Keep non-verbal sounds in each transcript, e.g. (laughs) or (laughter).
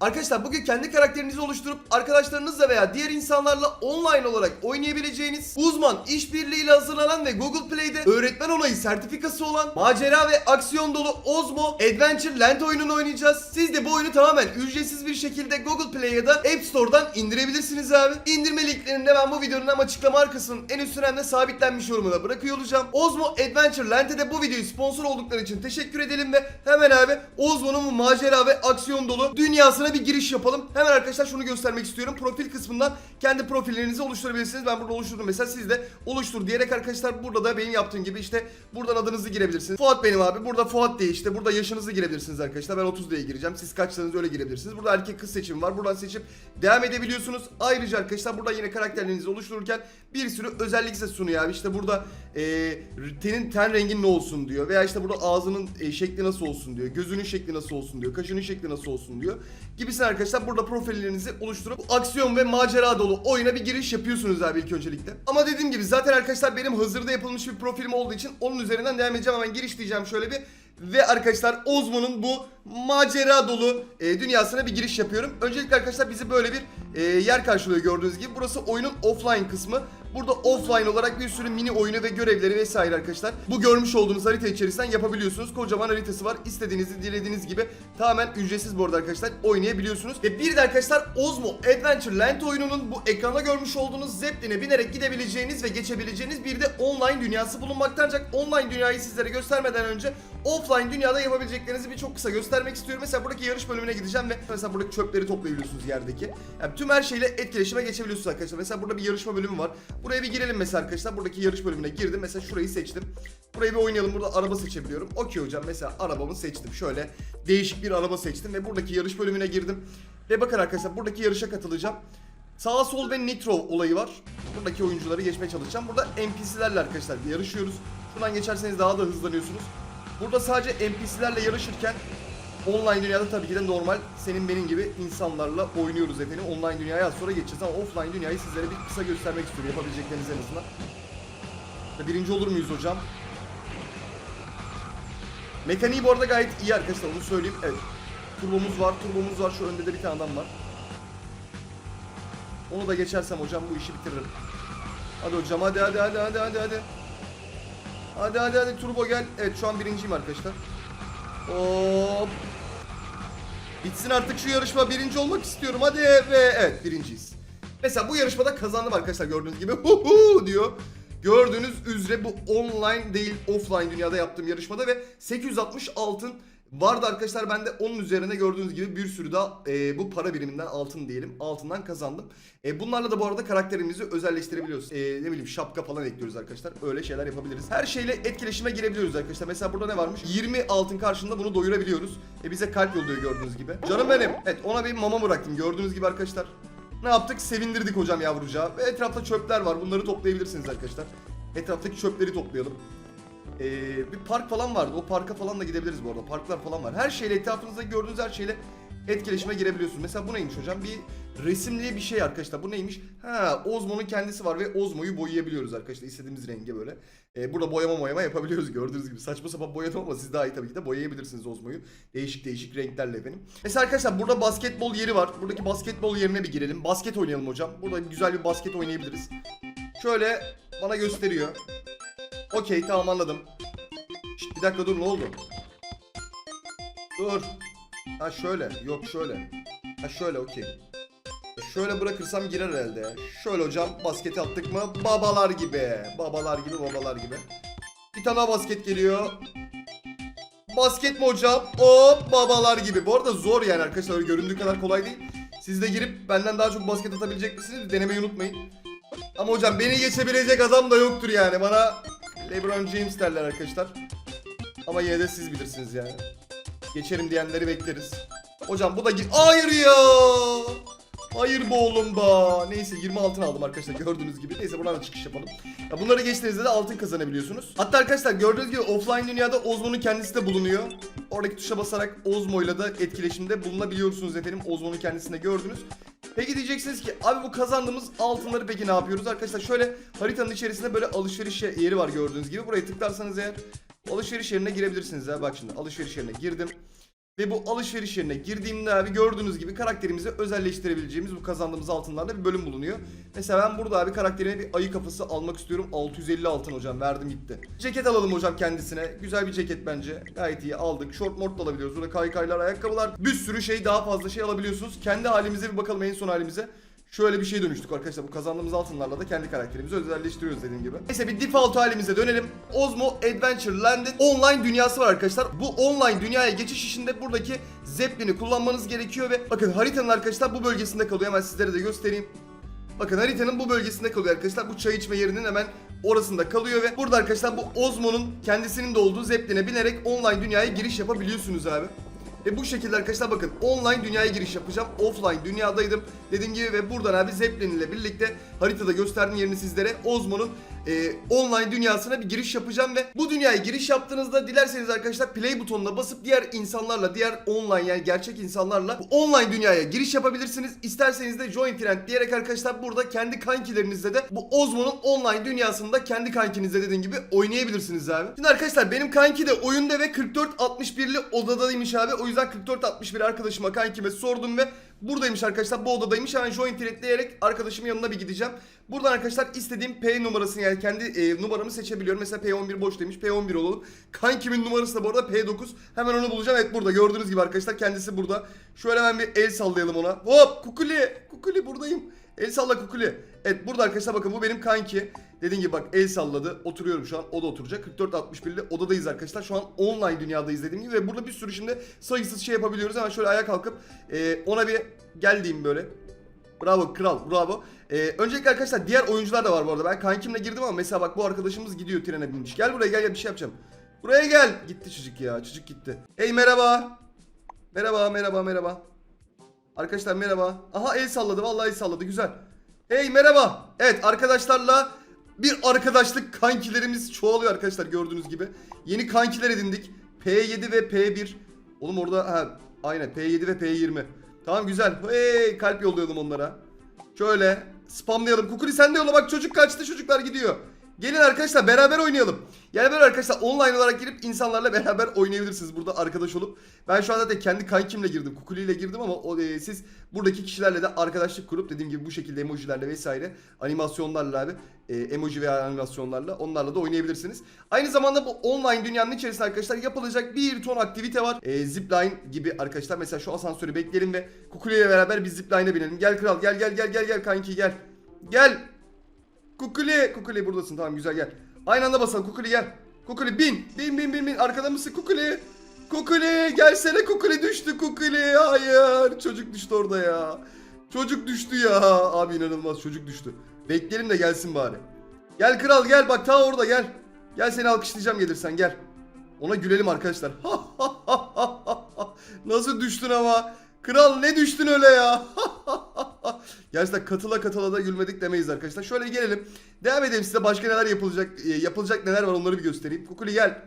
Arkadaşlar bugün kendi karakterinizi oluşturup arkadaşlarınızla veya diğer insanlarla online olarak oynayabileceğiniz uzman işbirliğiyle hazırlanan ve Google Play'de öğretmen onayı sertifikası olan macera ve aksiyon dolu Ozmo Adventure Land oyununu oynayacağız. Siz de bu oyunu tamamen ücretsiz bir şekilde Google Play ya da App Store'dan indirebilirsiniz abi. İndirme linklerini ben bu videonun hem açıklama arkasının en üstüne hem sabitlenmiş yorumuna bırakıyor olacağım. Ozmo Adventure Land'e de bu videoyu sponsor oldukları için teşekkür edelim ve hemen abi Ozmo'nun bu macera ve aksiyon dolu dünyasına bir giriş yapalım. Hemen arkadaşlar şunu göstermek istiyorum. Profil kısmından kendi profillerinizi oluşturabilirsiniz. Ben burada oluşturdum mesela siz de oluştur diyerek arkadaşlar burada da benim yaptığım gibi işte buradan adınızı girebilirsiniz. Fuat benim abi. Burada Fuat diye işte burada yaşınızı girebilirsiniz arkadaşlar. Ben 30 diye gireceğim. Siz kaçsanız öyle girebilirsiniz. Burada erkek kız seçimi var. Buradan seçip devam edebiliyorsunuz. Ayrıca arkadaşlar burada yine karakterlerinizi oluştururken bir sürü özellik size sunuyor abi. İşte burada e, tenin ten rengin ne olsun diyor. Veya işte burada ağzının e, şekli nasıl olsun diyor. Gözünün şekli nasıl olsun diyor. Kaşının şekli nasıl olsun diyor. Gibisini arkadaşlar burada profillerinizi oluşturup bu aksiyon ve macera dolu oyuna bir giriş yapıyorsunuz abi ilk öncelikle. Ama dediğim gibi zaten arkadaşlar benim hazırda yapılmış bir profilim olduğu için onun üzerinden devam edeceğim. Hemen giriş diyeceğim şöyle bir. Ve arkadaşlar Ozmo'nun bu macera dolu e, dünyasına bir giriş yapıyorum. Öncelikle arkadaşlar bizi böyle bir e, yer karşılıyor gördüğünüz gibi. Burası oyunun offline kısmı. Burada offline olarak bir sürü mini oyunu ve görevleri vesaire arkadaşlar. Bu görmüş olduğunuz harita içerisinden yapabiliyorsunuz. Kocaman haritası var. İstediğinizi dilediğiniz gibi tamamen ücretsiz bu arada arkadaşlar oynayabiliyorsunuz. Ve bir de arkadaşlar Ozmo Adventure Land oyununun bu ekranda görmüş olduğunuz Zeppelin'e binerek gidebileceğiniz ve geçebileceğiniz bir de online dünyası bulunmakta. Ancak online dünyayı sizlere göstermeden önce offline dünyada yapabileceklerinizi bir çok kısa göstermek istiyorum. Mesela buradaki yarış bölümüne gideceğim ve mesela buradaki çöpleri toplayabiliyorsunuz yerdeki. Yani tüm her şeyle etkileşime geçebiliyorsunuz arkadaşlar. Mesela burada bir yarışma bölümü var. Buraya bir girelim mesela arkadaşlar. Buradaki yarış bölümüne girdim. Mesela şurayı seçtim. Burayı bir oynayalım. Burada araba seçebiliyorum. Okey hocam. Mesela arabamı seçtim. Şöyle değişik bir araba seçtim ve buradaki yarış bölümüne girdim. Ve bakın arkadaşlar buradaki yarışa katılacağım. Sağ sol ve nitro olayı var. Buradaki oyuncuları geçmeye çalışacağım. Burada NPC'lerle arkadaşlar yarışıyoruz. Şuradan geçerseniz daha da hızlanıyorsunuz. Burada sadece NPC'lerle yarışırken online dünyada tabii ki de normal senin benim gibi insanlarla oynuyoruz efendim. Online dünyaya az sonra geçeceğiz ama offline dünyayı sizlere bir kısa göstermek istiyorum yapabilecekleriniz en azından. Birinci olur muyuz hocam? Mekaniği bu arada gayet iyi arkadaşlar onu söyleyeyim. Evet. Turbomuz var, turbomuz var. Şu önde de bir tane adam var. Onu da geçersem hocam bu işi bitiririm. Hadi hocam hadi hadi hadi hadi hadi. Hadi hadi hadi turbo gel. Evet şu an birinciyim arkadaşlar. Hop. Bitsin artık şu yarışma. Birinci olmak istiyorum. Hadi ve evet birinciyiz. Mesela bu yarışmada kazandım arkadaşlar gördüğünüz gibi. Hu hu diyor. Gördüğünüz üzere bu online değil offline dünyada yaptığım yarışmada ve 860 altın vardı arkadaşlar. Ben de onun üzerine gördüğünüz gibi bir sürü daha e, bu para biriminden altın diyelim. Altından kazandım. E, bunlarla da bu arada karakterimizi özelleştirebiliyoruz. E, ne bileyim şapka falan ekliyoruz arkadaşlar. Öyle şeyler yapabiliriz. Her şeyle etkileşime girebiliyoruz arkadaşlar. Mesela burada ne varmış? 20 altın karşılığında bunu doyurabiliyoruz. E, bize kalp yolluyor gördüğünüz gibi. Canım benim. Evet ona bir mama bıraktım gördüğünüz gibi arkadaşlar. Ne yaptık? Sevindirdik hocam yavrucağı. Ve etrafta çöpler var. Bunları toplayabilirsiniz arkadaşlar. Etraftaki çöpleri toplayalım. Ee, bir park falan vardı. O parka falan da gidebiliriz bu arada. Parklar falan var. Her şeyle etrafınızda gördüğünüz her şeyle etkileşime girebiliyorsunuz. Mesela bu neymiş hocam? Bir resimli bir şey arkadaşlar. Bu neymiş? Ha, Ozmo'nun kendisi var ve Ozmo'yu boyayabiliyoruz arkadaşlar. İstediğimiz renge böyle. Ee, burada boyama boyama yapabiliyoruz (laughs) gördüğünüz gibi. Saçma sapan boyadım ama siz daha iyi tabii ki de boyayabilirsiniz Ozmo'yu. Değişik değişik renklerle efendim. Mesela arkadaşlar burada basketbol yeri var. Buradaki basketbol yerine bir girelim. Basket oynayalım hocam. Burada güzel bir basket oynayabiliriz. Şöyle bana gösteriyor. Okey tamam anladım. Şşt, bir dakika dur ne oldu? Dur. Ha şöyle. Yok şöyle. Ha şöyle okey. Şöyle bırakırsam girer herhalde. Şöyle hocam basketi attık mı? Babalar gibi. Babalar gibi babalar gibi. Bir tane basket geliyor. Basket mi hocam? Hop babalar gibi. Bu arada zor yani arkadaşlar öyle göründüğü kadar kolay değil. Siz de girip benden daha çok basket atabilecek misiniz? Denemeyi unutmayın. Ama hocam beni geçebilecek adam da yoktur yani. Bana LeBron James derler arkadaşlar. Ama yine de siz bilirsiniz yani. Geçerim diyenleri bekleriz. Hocam bu da gir... Hayır ya! Hayır bu oğlum ba. Neyse 20 altın aldım arkadaşlar gördüğünüz gibi. Neyse buradan da çıkış yapalım. Ya bunları geçtiğinizde de altın kazanabiliyorsunuz. Hatta arkadaşlar gördüğünüz gibi offline dünyada Ozmo'nun kendisi de bulunuyor. Oradaki tuşa basarak Ozmo'yla da etkileşimde bulunabiliyorsunuz efendim. Ozmo'nun kendisinde gördünüz. Peki diyeceksiniz ki abi bu kazandığımız altınları peki ne yapıyoruz? Arkadaşlar şöyle haritanın içerisinde böyle alışveriş yeri var gördüğünüz gibi. Buraya tıklarsanız eğer alışveriş yerine girebilirsiniz ya. Bak şimdi alışveriş yerine girdim. Ve bu alışveriş yerine girdiğimde abi gördüğünüz gibi karakterimizi özelleştirebileceğimiz bu kazandığımız altınlarla bir bölüm bulunuyor. Mesela ben burada abi karakterime bir ayı kafası almak istiyorum. 650 altın hocam verdim gitti. Ceket alalım hocam kendisine. Güzel bir ceket bence. Gayet iyi aldık. Short mort da alabiliyoruz. Burada kaykaylar, ayakkabılar. Bir sürü şey daha fazla şey alabiliyorsunuz. Kendi halimize bir bakalım en son halimize. Şöyle bir şey dönüştük arkadaşlar. Bu kazandığımız altınlarla da kendi karakterimizi özelleştiriyoruz dediğim gibi. Neyse bir default halimize dönelim. Osmo Adventure Land'in online dünyası var arkadaşlar. Bu online dünyaya geçiş işinde buradaki Zeppelin'i kullanmanız gerekiyor ve bakın haritanın arkadaşlar bu bölgesinde kalıyor. Hemen sizlere de göstereyim. Bakın haritanın bu bölgesinde kalıyor arkadaşlar. Bu çay içme yerinin hemen orasında kalıyor ve burada arkadaşlar bu Osmo'nun kendisinin de olduğu Zeppelin'e binerek online dünyaya giriş yapabiliyorsunuz abi. Ve bu şekilde arkadaşlar bakın online dünyaya giriş yapacağım. Offline dünyadaydım. Dediğim gibi ve buradan abi Zeppelin ile birlikte haritada gösterdiğim yerini sizlere Osmo'nun e, online dünyasına bir giriş yapacağım ve bu dünyaya giriş yaptığınızda dilerseniz arkadaşlar play butonuna basıp diğer insanlarla diğer online yani gerçek insanlarla bu online dünyaya giriş yapabilirsiniz. İsterseniz de join friend diyerek arkadaşlar burada kendi kankilerinizle de bu Osmo'nun online dünyasında kendi kankinizle dediğim gibi oynayabilirsiniz abi. Şimdi arkadaşlar benim kanki de oyunda ve 44-61'li odadaymış abi. O yüzden 44-61 arkadaşıma kankime sordum ve buradaymış arkadaşlar bu odadaymış. Hemen join thread diyerek arkadaşımın yanına bir gideceğim. Buradan arkadaşlar istediğim P numarasını yani kendi e, numaramı seçebiliyorum. Mesela P11 boş demiş. P11 olalım. Kankimin numarası da bu arada P9. Hemen onu bulacağım. Evet burada gördüğünüz gibi arkadaşlar kendisi burada. Şöyle hemen bir el sallayalım ona. Hop kukuli. Kukuli buradayım. El salla kukuli. Evet burada arkadaşlar bakın bu benim kanki. Dediğim gibi bak el salladı. Oturuyorum şu an. O da oturacak. 44-61'li odadayız arkadaşlar. Şu an online dünyadayız dediğim gibi. Ve burada bir sürü şimdi sayısız şey yapabiliyoruz. Hemen şöyle ayağa kalkıp e, ona bir gel diyeyim böyle. Bravo kral bravo. Ee, öncelikle arkadaşlar diğer oyuncular da var bu arada. Ben kankimle girdim ama mesela bak bu arkadaşımız gidiyor trene binmiş. Gel buraya gel gel bir şey yapacağım. Buraya gel. Gitti çocuk ya. Çocuk gitti. Hey merhaba. Merhaba merhaba merhaba. Arkadaşlar merhaba. Aha el salladı vallahi el salladı güzel. Hey merhaba. Evet arkadaşlarla bir arkadaşlık kankilerimiz çoğalıyor arkadaşlar gördüğünüz gibi. Yeni kankiler edindik. P7 ve P1. Oğlum orada ha aynen P7 ve P20. Tamam güzel. Hey kalp yollayalım onlara. Şöyle spamlayalım. Kukuli sen de yolla bak çocuk kaçtı çocuklar gidiyor. Gelin arkadaşlar beraber oynayalım. Yani böyle arkadaşlar online olarak girip insanlarla beraber oynayabilirsiniz burada arkadaş olup. Ben şu anda da kendi kankimle girdim. Kukuli ile girdim ama o, e, siz buradaki kişilerle de arkadaşlık kurup dediğim gibi bu şekilde emojilerle vesaire animasyonlarla abi e, emoji veya animasyonlarla onlarla da oynayabilirsiniz. Aynı zamanda bu online dünyanın içerisinde arkadaşlar yapılacak bir ton aktivite var. E, zipline gibi arkadaşlar. Mesela şu asansörü bekleyelim ve Kukuli ile beraber bir zipline'e binelim. Gel kral gel gel gel gel gel kanki gel. Gel. Kukuli. Kukuli buradasın tamam güzel gel. Aynı anda basalım Kukuli gel. Kukuli bin. Bin bin bin bin. Arkada mısın Kukuli? Kukuli gelsene Kukuli düştü Kukuli. Hayır. Çocuk düştü orada ya. Çocuk düştü ya. Abi inanılmaz çocuk düştü. Bekleyelim de gelsin bari. Gel kral gel bak ta orada gel. Gel seni alkışlayacağım gelirsen gel. Ona gülelim arkadaşlar. Nasıl düştün ama? Kral ne düştün öyle ya? (laughs) Gerçekten katıla katıla da gülmedik demeyiz arkadaşlar. Şöyle gelelim. Devam edelim size başka neler yapılacak e, yapılacak neler var onları bir göstereyim. Kukuli gel.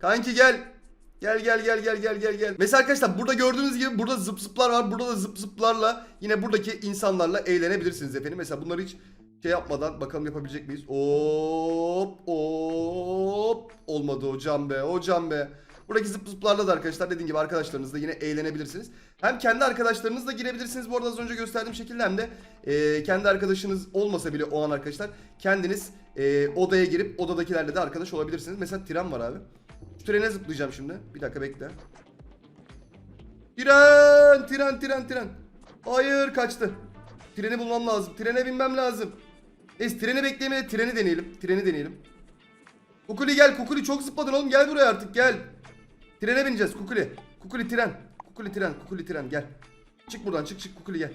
Kanki gel. Gel gel gel gel gel gel gel. Mesela arkadaşlar burada gördüğünüz gibi burada zıp zıplar var. Burada da zıp zıplarla yine buradaki insanlarla eğlenebilirsiniz efendim. Mesela bunları hiç şey yapmadan bakalım yapabilecek miyiz? Hop hop. Olmadı hocam be hocam be. Buradaki zıp zıplarla da arkadaşlar dediğim gibi arkadaşlarınızla yine eğlenebilirsiniz. Hem kendi arkadaşlarınızla girebilirsiniz bu arada az önce gösterdiğim şekilde hem de e, kendi arkadaşınız olmasa bile o an arkadaşlar kendiniz e, odaya girip odadakilerle de arkadaş olabilirsiniz. Mesela tren var abi. Şu trene zıplayacağım şimdi. Bir dakika bekle. Tren, tren, tren, tren. Hayır kaçtı. Treni bulmam lazım. Trene binmem lazım. Neyse treni beklemeye treni deneyelim. Treni deneyelim. Kukuli gel. Kukuli çok zıpladın oğlum. Gel buraya artık gel. Trene bineceğiz Kukuli. Kukuli tren. Kukuli tren. Kukuli tren gel. Çık buradan çık çık Kukuli gel.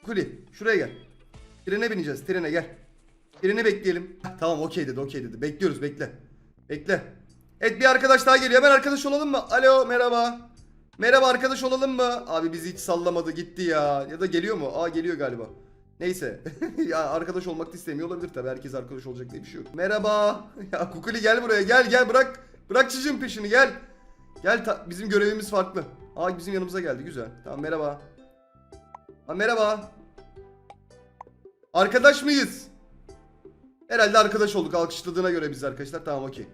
Kukuli şuraya gel. Trene bineceğiz. Trene gel. Treni bekleyelim. Heh, tamam okey dedi okey dedi. Bekliyoruz bekle. Bekle. Evet bir arkadaş daha geliyor. Hemen arkadaş olalım mı? Alo merhaba. Merhaba arkadaş olalım mı? Abi bizi hiç sallamadı gitti ya. Ya da geliyor mu? Aa geliyor galiba. Neyse. (laughs) ya arkadaş olmak da istemiyor olabilir tabii. Herkes arkadaş olacak diye bir şey yok. Merhaba. (laughs) Ya Kukuli gel buraya. Gel gel bırak. Bırak çocuğun peşini gel. Gel bizim görevimiz farklı. Aa bizim yanımıza geldi güzel. Tamam merhaba. Ha, merhaba. Arkadaş mıyız? Herhalde arkadaş olduk alkışladığına göre biz arkadaşlar. Tamam okey.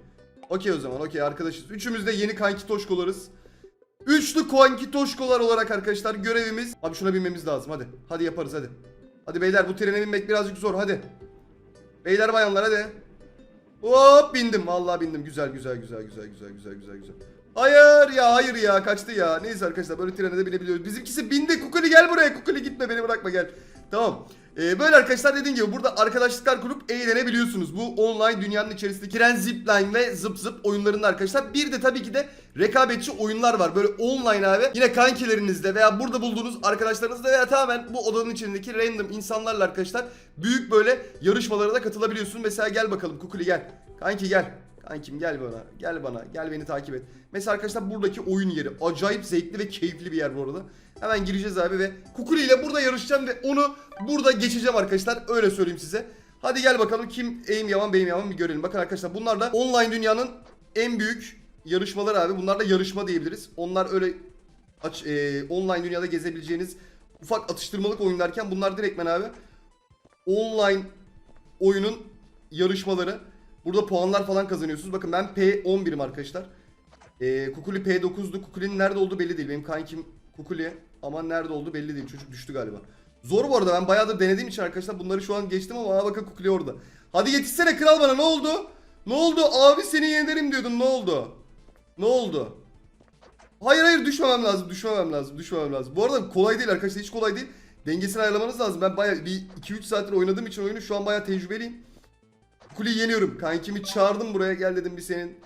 Okey o zaman okey arkadaşız. Üçümüz de yeni kanki toşkolarız. Üçlü Koankitoşkolar olarak arkadaşlar görevimiz. Abi şuna binmemiz lazım hadi. Hadi yaparız hadi. Hadi beyler bu trene binmek birazcık zor hadi. Beyler bayanlar hadi. Hop bindim. Vallahi bindim. Güzel güzel güzel güzel güzel güzel güzel güzel. Hayır ya hayır ya kaçtı ya. Neyse arkadaşlar böyle trene de binebiliyoruz. Bizimkisi bindi. Kukuli gel buraya. Kukuli gitme beni bırakma gel. Tamam. Ee, böyle arkadaşlar dediğim gibi burada arkadaşlıklar kurup eğlenebiliyorsunuz. Bu online dünyanın içerisindeki tren zipline ve zıp zıp oyunlarında arkadaşlar. Bir de tabii ki de rekabetçi oyunlar var. Böyle online abi. Yine kankilerinizle veya burada bulduğunuz arkadaşlarınızla veya tamamen bu odanın içindeki random insanlarla arkadaşlar büyük böyle yarışmalara da katılabiliyorsun. Mesela gel bakalım Kukuli gel. Kanki gel. Kankim gel bana. Gel bana. Gel beni takip et. Mesela arkadaşlar buradaki oyun yeri. Acayip zevkli ve keyifli bir yer bu arada. Hemen gireceğiz abi ve Kukuli ile burada yarışacağım ve onu burada geçeceğim arkadaşlar. Öyle söyleyeyim size. Hadi gel bakalım kim aim yaman benim yaman bir görelim. Bakın arkadaşlar bunlar da online dünyanın en büyük yarışmaları abi. Bunlar da yarışma diyebiliriz. Onlar öyle aç, e, online dünyada gezebileceğiniz ufak atıştırmalık oyunlarken bunlar direktmen abi online oyunun yarışmaları. Burada puanlar falan kazanıyorsunuz. Bakın ben P11'im arkadaşlar. Ee, Kukuli P9'du. Kukuli'nin nerede olduğu belli değil. Benim kankim Kukuli ama nerede olduğu belli değil. Çocuk düştü galiba. Zor bu arada ben bayağıdır denediğim için arkadaşlar bunları şu an geçtim ama aa bakın Kukuli orada. Hadi yetişsene kral bana ne oldu? Ne oldu? Abi seni yenerim diyordum ne oldu? Ne oldu? Hayır hayır düşmemem lazım, düşmemem lazım, düşmemem lazım. Bu arada kolay değil arkadaşlar, hiç kolay değil. Dengesini ayarlamanız lazım. Ben bayağı bir 2-3 saattir oynadığım için oyunu şu an bayağı tecrübeliyim. Kuleyi yeniyorum. Kankimi çağırdım buraya gel dedim bir senin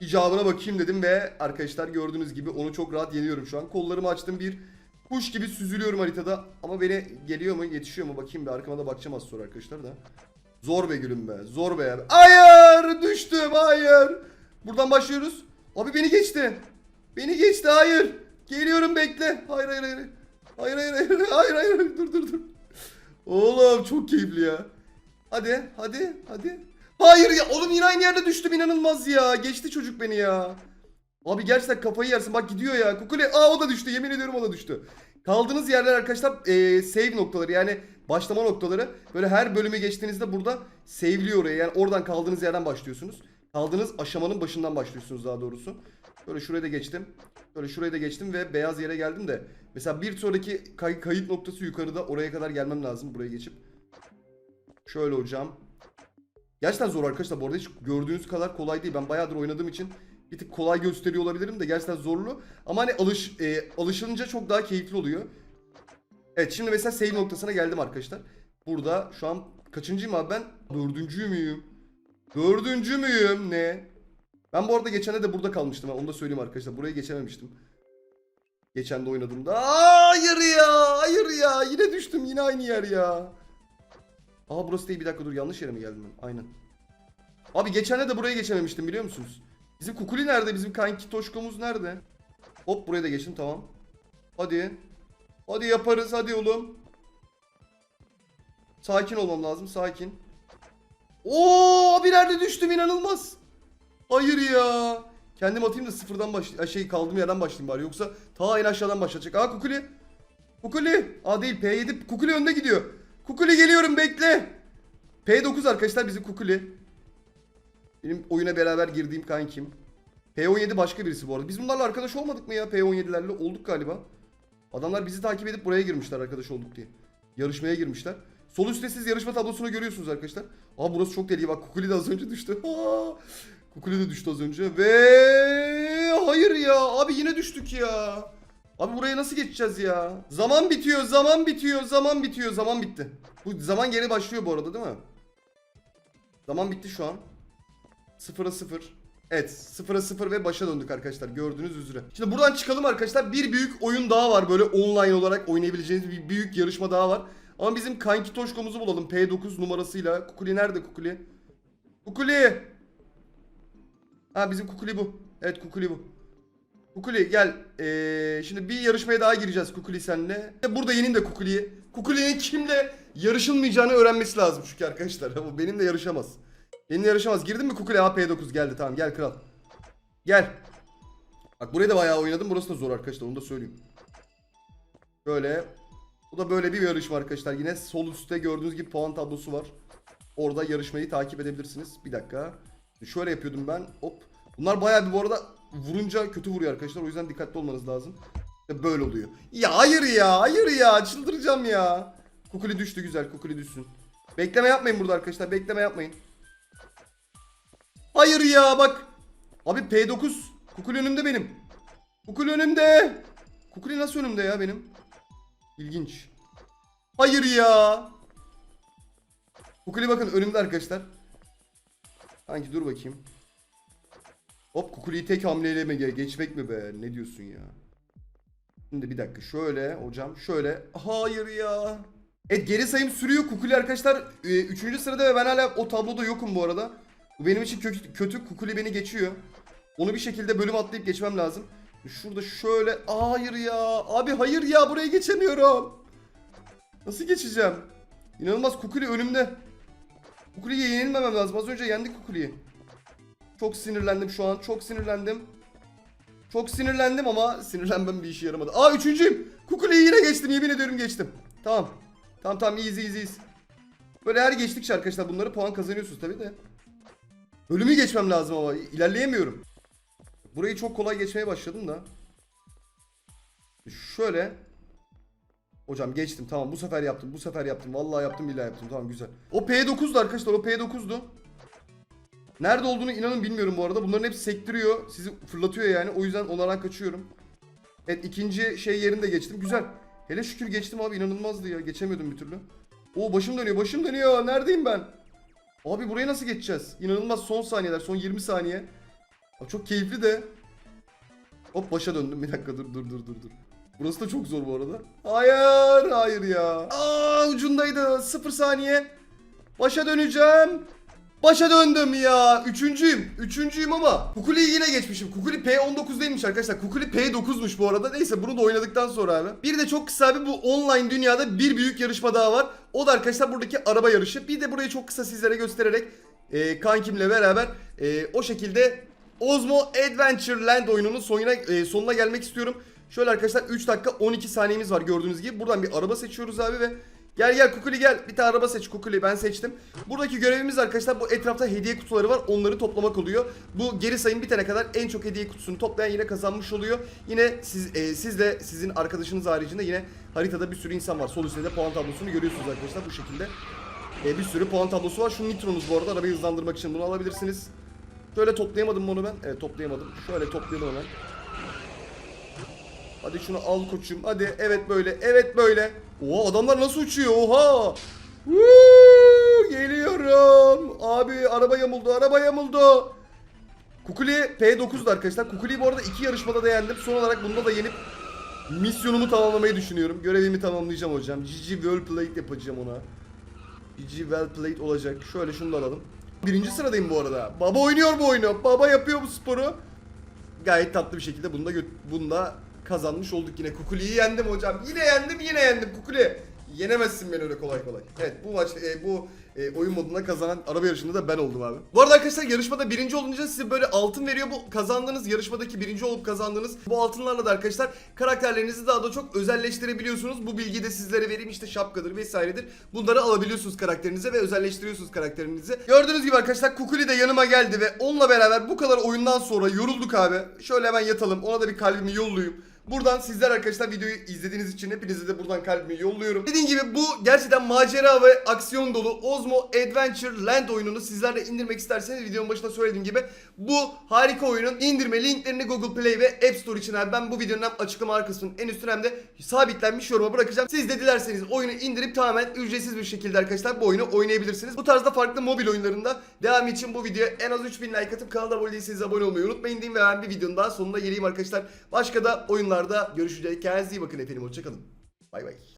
icabına bakayım dedim ve arkadaşlar gördüğünüz gibi onu çok rahat yeniyorum şu an. Kollarımı açtım bir kuş gibi süzülüyorum haritada ama beni geliyor mu yetişiyor mu bakayım bir arkama da bakacağım az sonra arkadaşlar da. Zor be gülüm be zor be. Hayır düştüm hayır. Buradan başlıyoruz. Abi beni geçti. Beni geçti hayır. Geliyorum bekle. Hayır hayır hayır. Hayır hayır hayır hayır hayır dur dur dur. Oğlum çok keyifli ya. Hadi hadi hadi. Hayır ya oğlum yine aynı yerde düştüm inanılmaz ya. Geçti çocuk beni ya. Abi gerçekten kafayı yersin bak gidiyor ya. Kukule aa o da düştü yemin ediyorum o da düştü. Kaldığınız yerler arkadaşlar eee, save noktaları yani başlama noktaları. Böyle her bölümü geçtiğinizde burada save'liyor oraya. Yani oradan kaldığınız yerden başlıyorsunuz. Kaldığınız aşamanın başından başlıyorsunuz daha doğrusu. Böyle şuraya da geçtim. Böyle şuraya da geçtim ve beyaz yere geldim de. Mesela bir sonraki kay- kayıt noktası yukarıda oraya kadar gelmem lazım buraya geçip. Şöyle hocam. Gerçekten zor arkadaşlar bu arada hiç gördüğünüz kadar kolay değil. Ben bayağıdır oynadığım için bir tık kolay gösteriyor olabilirim de gerçekten zorlu. Ama hani alış e, alışılınca çok daha keyifli oluyor. Evet şimdi mesela save noktasına geldim arkadaşlar. Burada şu an kaçıncıyım abi ben? Dördüncü müyüm? Dördüncü müyüm? Ne? Ben bu arada geçen de burada kalmıştım. Onu da söyleyeyim arkadaşlar. Burayı geçememiştim. Geçen de oynadığımda. Hayır ya. Hayır ya. Yine düştüm. Yine aynı yer ya. Aa burası değil. Bir dakika dur. Yanlış yere mi geldim ben? Aynen. Abi geçen de buraya geçememiştim biliyor musunuz? Bizim Kukuli nerede? Bizim kanki Toşko'muz nerede? Hop buraya da geçtim tamam. Hadi. Hadi yaparız. Hadi oğlum. Sakin olmam lazım. Sakin. Oo abi nerede düştüm inanılmaz. Hayır ya. Kendim atayım da sıfırdan baş şey kaldığım yerden başlayayım bari. Yoksa ta en aşağıdan başlayacak. Aa Kukuli. Kukuli. Aa değil P7. Kukuli önde gidiyor. Kukuli geliyorum bekle. P9 arkadaşlar bizim Kukuli. Benim oyuna beraber girdiğim kankim. P17 başka birisi bu arada. Biz bunlarla arkadaş olmadık mı ya P17'lerle? Olduk galiba. Adamlar bizi takip edip buraya girmişler arkadaş olduk diye. Yarışmaya girmişler. Sol üstte siz yarışma tablosunu görüyorsunuz arkadaşlar. Aa burası çok deli. Bak Kukuli de az önce düştü. (laughs) Aa, Kukuli de düştü az önce. Ve hayır ya. Abi yine düştük ya. Abi buraya nasıl geçeceğiz ya? Zaman bitiyor, zaman bitiyor, zaman bitiyor, zaman bitti. Bu zaman geri başlıyor bu arada değil mi? Zaman bitti şu an. Sıfıra sıfır. Evet sıfıra sıfır ve başa döndük arkadaşlar gördüğünüz üzere. Şimdi buradan çıkalım arkadaşlar. Bir büyük oyun daha var böyle online olarak oynayabileceğiniz bir büyük yarışma daha var. Ama bizim kanki Toşko'muzu bulalım P9 numarasıyla. Kukuli nerede Kukuli? Kukuli! Ha bizim Kukuli bu. Evet Kukuli bu. Kukuli gel. Ee, şimdi bir yarışmaya daha gireceğiz Kukuli senle. Burada yeneyim de Kukuli'yi. Kukuli'nin kimle yarışılmayacağını öğrenmesi lazım çünkü arkadaşlar. (laughs) Bu benimle yarışamaz. Benimle yarışamaz. Girdin mi Kukuli? AP 9 geldi tamam gel kral. Gel. Bak burayı da bayağı oynadım. Burası da zor arkadaşlar onu da söyleyeyim. Böyle. Bu da böyle bir yarışma arkadaşlar. Yine sol üstte gördüğünüz gibi puan tablosu var. Orada yarışmayı takip edebilirsiniz. Bir dakika. Şöyle yapıyordum ben. Hop. Bunlar bayağı bir bu arada vurunca kötü vuruyor arkadaşlar. O yüzden dikkatli olmanız lazım. İşte böyle oluyor. Ya hayır ya hayır ya çıldıracağım ya. Kukuli düştü güzel kukuli düşsün. Bekleme yapmayın burada arkadaşlar bekleme yapmayın. Hayır ya bak. Abi P9. Kukuli önümde benim. Kukuli önümde. Kukuli nasıl önümde ya benim? İlginç. Hayır ya. Kukuli bakın önümde arkadaşlar. Sanki dur bakayım. Hop Kukuli'yi tek hamleyle mi ge- geçmek mi be? Ne diyorsun ya? Şimdi bir dakika şöyle hocam şöyle. Hayır ya. Evet geri sayım sürüyor Kukuli arkadaşlar. 3. sırada ve ben hala o tabloda yokum bu arada. Bu benim için kötü, kötü Kukuli beni geçiyor. Onu bir şekilde bölüm atlayıp geçmem lazım. Şurada şöyle hayır ya. Abi hayır ya buraya geçemiyorum. Nasıl geçeceğim? İnanılmaz Kukuli önümde. Kukuli'ye yenilmemem lazım. Az önce yendik Kukuli'yi. Çok sinirlendim şu an. Çok sinirlendim. Çok sinirlendim ama sinirlenmem bir işe yaramadı. Aa üçüncüyüm. Kukuli'yi yine geçtim. Yemin ediyorum geçtim. Tamam. Tamam tamam iyiyiz iyiyiz iyiyiz. Böyle her geçtikçe arkadaşlar bunları puan kazanıyorsunuz tabii de. Bölümü geçmem lazım ama ilerleyemiyorum. Burayı çok kolay geçmeye başladım da. Şöyle. Hocam geçtim tamam bu sefer yaptım bu sefer yaptım vallahi yaptım billahi yaptım tamam güzel. O P9'du arkadaşlar o P9'du. Nerede olduğunu inanın bilmiyorum bu arada. Bunların hepsi sektiriyor. Sizi fırlatıyor yani. O yüzden onlardan kaçıyorum. Evet ikinci şey yerinde geçtim. Güzel. Hele şükür geçtim abi inanılmazdı ya. Geçemiyordum bir türlü. Oo başım dönüyor başım dönüyor. Neredeyim ben? Abi burayı nasıl geçeceğiz? İnanılmaz son saniyeler. Son 20 saniye. Abi çok keyifli de. Hop başa döndüm. Bir dakika dur dur dur dur dur. Burası da çok zor bu arada. Hayır hayır ya. Aa ucundaydı. 0 saniye. Başa döneceğim. Başa döndüm ya. Üçüncüyüm. Üçüncüyüm ama Kukuli'yi yine geçmişim. Kukuli P19 değilmiş arkadaşlar. Kukuli P9'muş bu arada. Neyse bunu da oynadıktan sonra abi. Bir de çok kısa abi bu online dünyada bir büyük yarışma daha var. O da arkadaşlar buradaki araba yarışı. Bir de burayı çok kısa sizlere göstererek e, kankimle beraber e, o şekilde Ozmo Adventure Land oyununun sonuna, e, sonuna gelmek istiyorum. Şöyle arkadaşlar 3 dakika 12 saniyemiz var gördüğünüz gibi. Buradan bir araba seçiyoruz abi ve Gel gel Kukuli gel. Bir tane araba seç Kukuli ben seçtim. Buradaki görevimiz arkadaşlar bu etrafta hediye kutuları var. Onları toplamak oluyor. Bu geri sayım bitene kadar en çok hediye kutusunu toplayan yine kazanmış oluyor. Yine siz e, siz de sizin arkadaşınız haricinde yine haritada bir sürü insan var. Sol üstte de puan tablosunu görüyorsunuz arkadaşlar bu şekilde. E, bir sürü puan tablosu var. Şu nitronuz bu arada arabayı hızlandırmak için bunu alabilirsiniz. Şöyle toplayamadım bunu ben. Evet toplayamadım. Şöyle toplayalım hemen. Hadi şunu al koçum. Hadi evet böyle. Evet böyle. Oha adamlar nasıl uçuyor? Oha. Woo, geliyorum. Abi araba yamuldu. Araba yamuldu. Kukuli P9'du arkadaşlar. Kukuli'yi bu arada iki yarışmada da yendim. Son olarak bunda da yenip misyonumu tamamlamayı düşünüyorum. Görevimi tamamlayacağım hocam. GG well played yapacağım ona. GG well played olacak. Şöyle şunu da alalım. Birinci sıradayım bu arada. Baba oynuyor bu oyunu. Baba yapıyor bu sporu. Gayet tatlı bir şekilde bunu da bunu da kazanmış olduk yine. Kukuli'yi yendim hocam. Yine yendim yine yendim Kukuli. Yenemezsin beni öyle kolay kolay. Evet bu maç e, bu e, oyun modunda kazanan araba yarışında da ben oldum abi. Bu arada arkadaşlar yarışmada birinci olunca size böyle altın veriyor. Bu kazandığınız yarışmadaki birinci olup kazandığınız bu altınlarla da arkadaşlar karakterlerinizi daha da çok özelleştirebiliyorsunuz. Bu bilgiyi de sizlere vereyim işte şapkadır vesairedir. Bunları alabiliyorsunuz karakterinize ve özelleştiriyorsunuz karakterinizi. Gördüğünüz gibi arkadaşlar Kukuli de yanıma geldi ve onunla beraber bu kadar oyundan sonra yorulduk abi. Şöyle hemen yatalım. Ona da bir kalbimi yollayayım. Buradan sizler arkadaşlar videoyu izlediğiniz için hepinize de buradan kalbimi yolluyorum. Dediğim gibi bu gerçekten macera ve aksiyon dolu Ozmo Adventure Land oyununu sizler de indirmek isterseniz videonun başında söylediğim gibi bu harika oyunun indirme linklerini Google Play ve App Store için abi ben bu videonun hem açıklama kısmının en üstüne hem de sabitlenmiş yoruma bırakacağım. Siz de dilerseniz oyunu indirip tamamen ücretsiz bir şekilde arkadaşlar bu oyunu oynayabilirsiniz. Bu tarzda farklı mobil oyunlarında devam için bu videoya en az 3000 like atıp kanala abone değilseniz abone olmayı unutmayın diyeyim ve ben bir videonun daha sonuna geleyim arkadaşlar. Başka da oyunlarda görüşeceğiz. Kendinize iyi bakın efendim. Hoşçakalın. Bay bay.